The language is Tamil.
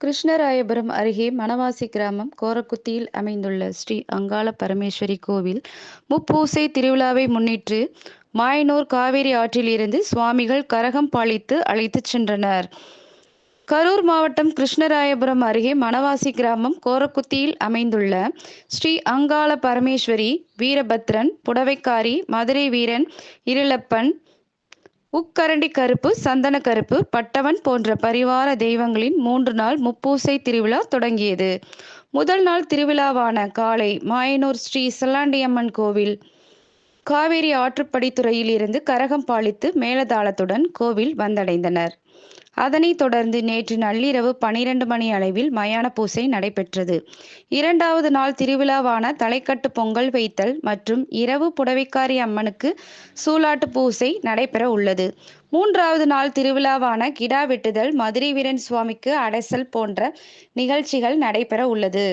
கிருஷ்ணராயபுரம் அருகே மணவாசி கிராமம் கோரக்குத்தியில் அமைந்துள்ள ஸ்ரீ அங்காள பரமேஸ்வரி கோவில் முப்பூசை திருவிழாவை முன்னிட்டு மாயனூர் காவேரி ஆற்றில் இருந்து சுவாமிகள் கரகம் பாலித்து அழைத்துச் சென்றனர். கரூர் மாவட்டம் கிருஷ்ணராயபுரம் அருகே மணவாசி கிராமம் கோரக்குத்தியில் அமைந்துள்ள ஸ்ரீ அங்காள பரமேஸ்வரி வீரபத்ரன் புடவைக்காரி மதுரை வீரன் இருளப்பன் உக்கரண்டி கருப்பு சந்தன கருப்பு பட்டவன் போன்ற பரிவார தெய்வங்களின் மூன்று நாள் முப்பூசை திருவிழா தொடங்கியது. முதல் நாள் திருவிழாவான காலை மாயனூர் ஸ்ரீ செல்லாண்டியம்மன் கோவில் காவேரி ஆற்றுப்படித்துறையில் இருந்து கரகம் பாலித்து மேலதாளத்துடன் கோவில் வந்தடைந்தனர். அதனைத் தொடர்ந்து நேற்று நள்ளிரவு பனிரெண்டு மணி அளவில் மயான பூசை நடைபெற்றது. இரண்டாவது நாள் திருவிழாவான தலைக்கட்டு பொங்கல் வைத்தல் மற்றும் இரவு புடவைக்காரி அம்மனுக்கு சூலாட்டு பூசை நடைபெற உள்ளது. மூன்றாவது நாள் திருவிழாவான கிடா வெட்டுதல் மதுரை வீரன் சுவாமிக்கு அடைசல் போன்ற நிகழ்ச்சிகள் நடைபெற உள்ளது.